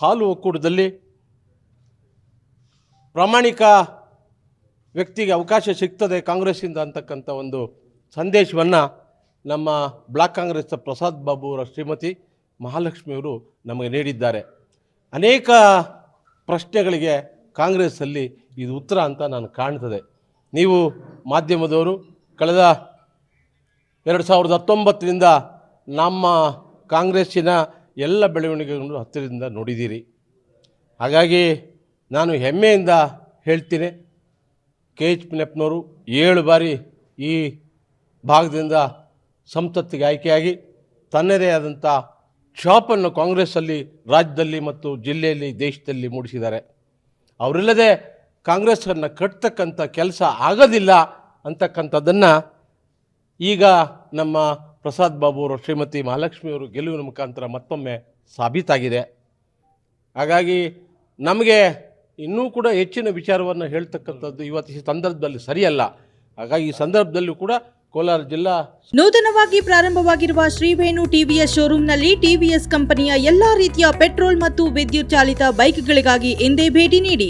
ಹಾಲು ಒಕ್ಕೂಟದಲ್ಲಿ ಪ್ರಾಮಾಣಿಕ ವ್ಯಕ್ತಿಗೆ ಅವಕಾಶ ಸಿಗ್ತದೆ ಕಾಂಗ್ರೆಸ್ಸಿಂದ ಅಂತಕ್ಕಂಥ ಒಂದು ಸಂದೇಶವನ್ನು ನಮ್ಮ ಬ್ಲಾಕ್ ಕಾಂಗ್ರೆಸ್ನ ಪ್ರಸಾದ್ ಬಾಬು ಅವರ ಶ್ರೀಮತಿ ಮಹಾಲಕ್ಷ್ಮಿಯವರು ನಮಗೆ ನೀಡಿದ್ದಾರೆ. ಅನೇಕ ಪ್ರಶ್ನೆಗಳಿಗೆ ಕಾಂಗ್ರೆಸ್ಸಲ್ಲಿ ಇದು ಉತ್ತರ ಅಂತ ನಾನು ಕಾಣ್ತದೆ. ನೀವು ಮಾಧ್ಯಮದವರು ಕಳೆದ ಎರಡು ಸಾವಿರದ ಹತ್ತೊಂಬತ್ತರಿಂದ ನಮ್ಮ ಕಾಂಗ್ರೆಸ್ಸಿನ ಎಲ್ಲ ಬೆಳವಣಿಗೆಗಳನ್ನು ಹತ್ತಿರದಿಂದ ನೋಡಿದ್ದೀರಿ. ಹಾಗಾಗಿ ನಾನು ಹೆಮ್ಮೆಯಿಂದ ಹೇಳ್ತೀನಿ, ಕೆ ಎಚ್ ಪಿನಪ್ಪನವರು ಏಳು ಬಾರಿ ಈ ಭಾಗದಿಂದ ಸಂಸತ್ತಿಗೆ ಆಯ್ಕೆಯಾಗಿ, ತನ್ನದೇ ಆದಂಥ ಛಾಪನ್ನು ಕಾಂಗ್ರೆಸ್ಸಲ್ಲಿ, ರಾಜ್ಯದಲ್ಲಿ ಮತ್ತು ಜಿಲ್ಲೆಯಲ್ಲಿ, ದೇಶದಲ್ಲಿ ಮೂಡಿಸಿದ್ದಾರೆ. ಅವರಿಲ್ಲದೆ ಕಾಂಗ್ರೆಸ್ಸನ್ನು ಕಟ್ತಕ್ಕಂಥ ಕೆಲಸ ಆಗೋದಿಲ್ಲ ಅಂತಕ್ಕಂಥದ್ದನ್ನು ಈಗ ನಮ್ಮ ಪ್ರಸಾದ್ ಬಾಬು ಅವರು, ಶ್ರೀಮತಿ ಮಹಾಲಕ್ಷ್ಮಿಯವರು ಗೆಲುವಿನ ಮುಖಾಂತರ ಮತ್ತೊಮ್ಮೆ ಸಾಬೀತಾಗಿದೆ. ಹಾಗಾಗಿ ನಮಗೆ ಇನ್ನೂ ಕೂಡ ಹೆಚ್ಚಿನ ವಿಚಾರವನ್ನು ಹೇಳ್ತಕ್ಕಂಥದ್ದು ಇವತ್ತು ಈ ಸಂದರ್ಭದಲ್ಲಿ ಸರಿಯಲ್ಲ. ಹಾಗಾಗಿ ಈ ಸಂದರ್ಭದಲ್ಲೂ ಕೂಡ ಕೋಲಾರ ಜಿಲ್ಲಾ ನೂತನವಾಗಿ ಪ್ರಾರಂಭವಾಗಿರುವ ಶ್ರೀವೇಣು ಟಿವಿಎಸ್ ಶೋರೂಮ್ನಲ್ಲಿ ಟಿವಿಎಸ್ ಕಂಪನಿಯ ಎಲ್ಲಾ ರೀತಿಯ ಪೆಟ್ರೋಲ್ ಮತ್ತು ವಿದ್ಯುತ್ ಚಾಲಿತ ಬೈಕ್ಗಳಿಗಾಗಿ ಎಂದೇ ಭೇಟಿ ನೀಡಿ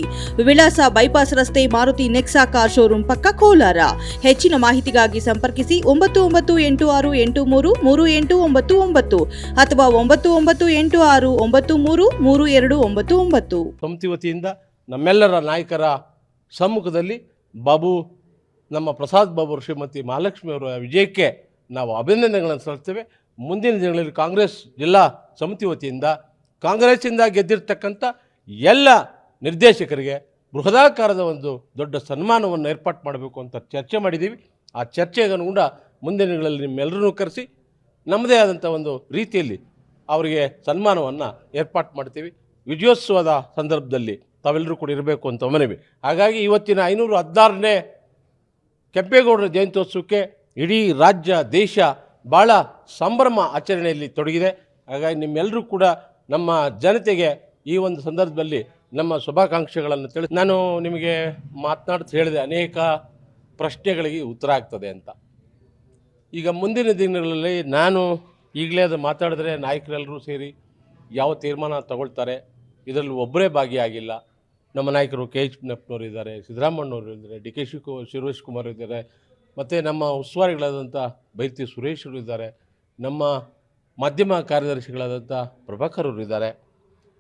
ವಿಳಾಸ ಬೈಪಾಸ್ ರಸ್ತೆ ಮಾರುತಿ ನೆಕ್ಸಾ ಕಾರ್ ಶೋರೂಮ್ ಪಕ್ಕ ಕೋಲಾರ. ಹೆಚ್ಚಿನ ಮಾಹಿತಿಗಾಗಿ ಸಂಪರ್ಕಿಸಿ ಒಂಬತ್ತು ಒಂಬತ್ತು ಎಂಟು ಆರು ಎಂಟು ಮೂರು ಮೂರು ಎಂಟು ಒಂಬತ್ತು ಒಂಬತ್ತು ಅಥವಾ ಒಂಬತ್ತು ಒಂಬತ್ತು ಎಂಟು ಆರು ಒಂಬತ್ತು ಮೂರು ಮೂರು ಎರಡು ಒಂಬತ್ತು ಒಂಬತ್ತು. ಸಮಿತಿ ವತಿಯಿಂದ ನಮ್ಮೆಲ್ಲರ ನಾಯಕರ ಸಮ್ಮುಖದಲ್ಲಿ ಬಾಬು ನಮ್ಮ ಪ್ರಸಾದ್ ಬಾಬು ಶ್ರೀಮತಿ ಮಹಾಲಕ್ಷ್ಮಿ ಅವರ ವಿಜಯಕ್ಕೆ ನಾವು ಅಭಿನಂದನೆಗಳನ್ನು ಸಲ್ಲಿಸ್ತೇವೆ. ಮುಂದಿನ ದಿನಗಳಲ್ಲಿ ಕಾಂಗ್ರೆಸ್ ಜಿಲ್ಲಾ ಸಮಿತಿ ವತಿಯಿಂದ ಕಾಂಗ್ರೆಸ್ಸಿಂದ ಗೆದ್ದಿರ್ತಕ್ಕಂಥ ಎಲ್ಲ ನಿರ್ದೇಶಕರಿಗೆ ಬೃಹದಾಕಾರದ ಒಂದು ದೊಡ್ಡ ಸನ್ಮಾನವನ್ನು ಏರ್ಪಾಟ್ ಮಾಡಬೇಕು ಅಂತ ಚರ್ಚೆ ಮಾಡಿದ್ದೀವಿ. ಆ ಚರ್ಚೆಗೆ ಅನುಗುಣ ಮುಂದಿನ ದಿನಗಳಲ್ಲಿ ನಿಮ್ಮೆಲ್ಲರನ್ನೂ ಕರೆಸಿ ನಮ್ಮದೇ ಆದಂಥ ಒಂದು ರೀತಿಯಲ್ಲಿ ಅವರಿಗೆ ಸನ್ಮಾನವನ್ನು ಏರ್ಪಾಟ್ ಮಾಡ್ತೀವಿ. ವಿಜಯೋತ್ಸವದ ಸಂದರ್ಭದಲ್ಲಿ ತಾವೆಲ್ಲರೂ ಕೂಡ ಇರಬೇಕು ಅಂತ ಮನವಿ. ಹಾಗಾಗಿ ಇವತ್ತಿನ ಐನೂರು ಹದಿನಾರನೇ ಕೆಂಪೇಗೌಡರ ಜಯಂತ್ಯೋತ್ಸವಕ್ಕೆ ಇಡೀ ರಾಜ್ಯ, ದೇಶ ಭಾಳ ಸಂಭ್ರಮ ಆಚರಣೆಯಲ್ಲಿ ತೊಡಗಿದೆ. ಹಾಗಾಗಿ ನಿಮ್ಮೆಲ್ಲರೂ ಕೂಡ ನಮ್ಮ ಜನತೆಗೆ ಈ ಒಂದು ಸಂದರ್ಭದಲ್ಲಿ ನಮ್ಮ ಶುಭಾಕಾಂಕ್ಷೆಗಳನ್ನು ತಿಳಿ ನಾನು ನಿಮಗೆ ಮಾತನಾಡ್ತಾ ಹೇಳಿದೆ ಅನೇಕ ಪ್ರಶ್ನೆಗಳಿಗೆ ಉತ್ತರ ಆಗ್ತದೆ ಅಂತ. ಈಗ ಮುಂದಿನ ದಿನಗಳಲ್ಲಿ ನಾನು ಈಗಲೇ ಅದು ಮಾತಾಡಿದ್ರೆ ನಾಯಕರೆಲ್ಲರೂ ಸೇರಿ ಯಾವ ತೀರ್ಮಾನ ತಗೊಳ್ತಾರೆ, ಇದರಲ್ಲಿ ಒಬ್ಬರೇ ಭಾಗಿಯಾಗಿಲ್ಲ. ನಮ್ಮ ನಾಯಕರು ಕೆ ಎಚ್ ನಪ್ಪನವರು ಇದ್ದಾರೆ ಸಿದ್ದರಾಮಣ್ಣವರು ಇದ್ದಾರೆ, ಡಿ ಕೆ ಶಿ ಶಿವರೇಶ್ ಕುಮಾರ್ ಇದ್ದಾರೆ, ಮತ್ತು ನಮ್ಮ ಉಸ್ತುವಾರಿಗಳಾದಂಥ ಬೈರ್ತಿ ಸುರೇಶ್ ಅವರು ಇದ್ದಾರೆ, ನಮ್ಮ ಮಾಧ್ಯಮ ಕಾರ್ಯದರ್ಶಿಗಳಾದಂಥ ಪ್ರಭಾಕರ್ ಅವರು ಇದ್ದಾರೆ.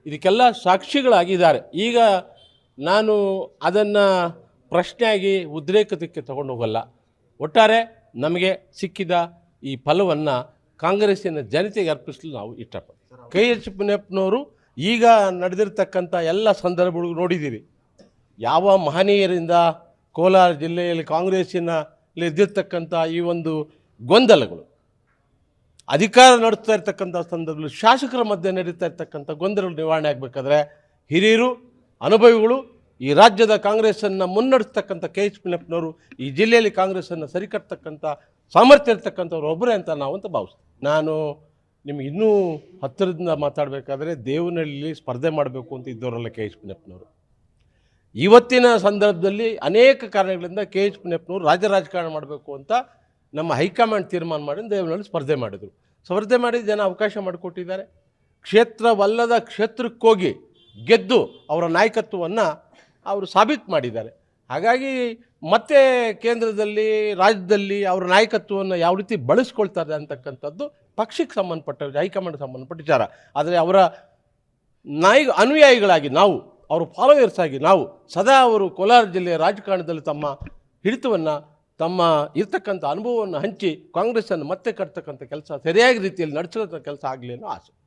ಇದಕ್ಕೆಲ್ಲ ಸಾಕ್ಷಿಗಳಾಗಿದ್ದಾರೆ. ಈಗ ನಾನು ಅದನ್ನು ಪ್ರಶ್ನೆಯಾಗಿ ಉದ್ರೇಕತೆಗೆ ತಗೊಂಡು ಹೋಗಲ್ಲ. ಒಟ್ಟಾರೆ ನಮಗೆ ಸಿಕ್ಕಿದ ಈ ಫಲವನ್ನು ಕಾಂಗ್ರೆಸ್ಸಿನ ಜನತೆಗೆ ಅರ್ಪಿಸಲು ನಾವು ಇಷ್ಟಪಡ್ತೀವಿ. ಕೆ ಎಚ್ ಪುನಪ್ಪನವರು ಈಗ ನಡೆದಿರ್ತಕ್ಕಂಥ ಎಲ್ಲ ಸಂದರ್ಭಗಳು ನೋಡಿದ್ದೀರಿ. ಯಾವ ಮಹನೀಯರಿಂದ ಕೋಲಾರ ಜಿಲ್ಲೆಯಲ್ಲಿ ಕಾಂಗ್ರೆಸ್ಸಿನಲ್ಲಿ ಇದ್ದಿರ್ತಕ್ಕಂಥ ಈ ಒಂದು ಗೊಂದಲಗಳು. ಅಧಿಕಾರ ನಡೆಸ್ತಾ ಇರ್ತಕ್ಕಂಥ ಸಂದರ್ಭದಲ್ಲಿ ಶಾಸಕರ ಮಧ್ಯೆ ನಡೀತಾ ಇರ್ತಕ್ಕಂಥ ಗೊಂದಲಗಳು ನಿವಾರಣೆ ಆಗಬೇಕಾದ್ರೆ ಹಿರಿಯರು, ಅನುಭವಿಗಳು, ಈ ರಾಜ್ಯದ ಕಾಂಗ್ರೆಸ್ಸನ್ನು ಮುನ್ನಡೆಸ್ತಕ್ಕಂಥ ಕೆ ಎಚ್ ಪಿನಪ್ಪನವರು ಈ ಜಿಲ್ಲೆಯಲ್ಲಿ ಕಾಂಗ್ರೆಸ್ಸನ್ನು ಸರಿಕಟ್ತಕ್ಕಂಥ ಸಾಮರ್ಥ್ಯ ಇರ್ತಕ್ಕಂಥವ್ರು ಒಬ್ಬರೇ ಅಂತ ನಾವು ಅಂತ ಭಾವಿಸ್ತೀವಿ. ನಾನು ನಿಮ್ಗೆ ಇನ್ನೂ ಹತ್ತಿರದಿಂದ ಮಾತಾಡಬೇಕಾದ್ರೆ ದೇವನಹಳ್ಳಿ ಸ್ಪರ್ಧೆ ಮಾಡಬೇಕು ಅಂತ ಇದ್ದವರಲ್ಲ ಕೆ ಎಚ್ ಪುನಪ್ಪನವರು. ಇವತ್ತಿನ ಸಂದರ್ಭದಲ್ಲಿ ಅನೇಕ ಕಾರಣಗಳಿಂದ ಕೆ ಎಚ್ ಪುನಪ್ಪನವರು ರಾಜ್ಯ ರಾಜಕಾರಣ ಮಾಡಬೇಕು ಅಂತ ನಮ್ಮ ಹೈಕಮಾಂಡ್ ತೀರ್ಮಾನ ಮಾಡಿ ದೇವನಹಳ್ಳಿ ಸ್ಪರ್ಧೆ ಮಾಡಿದರು. ಸ್ಪರ್ಧೆ ಮಾಡಿ ಜನ ಅವಕಾಶ ಮಾಡಿಕೊಟ್ಟಿದ್ದಾರೆ. ಕ್ಷೇತ್ರವಲ್ಲದ ಕ್ಷೇತ್ರಕ್ಕೋಗಿ ಗೆದ್ದು ಅವರ ನಾಯಕತ್ವವನ್ನು ಅವರು ಸಾಬೀತು ಮಾಡಿದ್ದಾರೆ. ಹಾಗಾಗಿ ಮತ್ತೆ ಕೇಂದ್ರದಲ್ಲಿ, ರಾಜ್ಯದಲ್ಲಿ ಅವರ ನಾಯಕತ್ವವನ್ನು ಯಾವ ರೀತಿ ಬಳಸ್ಕೊಳ್ತಾರೆ ಅಂತಕ್ಕಂಥದ್ದು ಪಕ್ಷಕ್ಕೆ ಸಂಬಂಧಪಟ್ಟ ಹೈಕಮಾಂಡ್ ಸಂಬಂಧಪಟ್ಟ ವಿಚಾರ. ಆದರೆ ಅವರ ನಾಯಿ, ಅನುಯಾಯಿಗಳಾಗಿ ನಾವು, ಅವರು ಫಾಲೋವರ್ಸ್ ಆಗಿ ನಾವು, ಸದಾ ಅವರು ಕೋಲಾರ ಜಿಲ್ಲೆಯ ರಾಜಕಾರಣದಲ್ಲಿ ತಮ್ಮ ಹಿಡಿತವನ್ನು, ತಮ್ಮ ಇರ್ತಕ್ಕಂಥ ಅನುಭವವನ್ನು ಹಂಚಿ ಕಾಂಗ್ರೆಸ್ಸನ್ನು ಮತ್ತೆ ಕಟ್ತಕ್ಕಂಥ ಕೆಲಸ, ಸರಿಯಾಗಿ ರೀತಿಯಲ್ಲಿ ನಡೆಸಿರೋ ಕೆಲಸ ಆಗಲಿ ಅನ್ನೋ ಆಸೆ.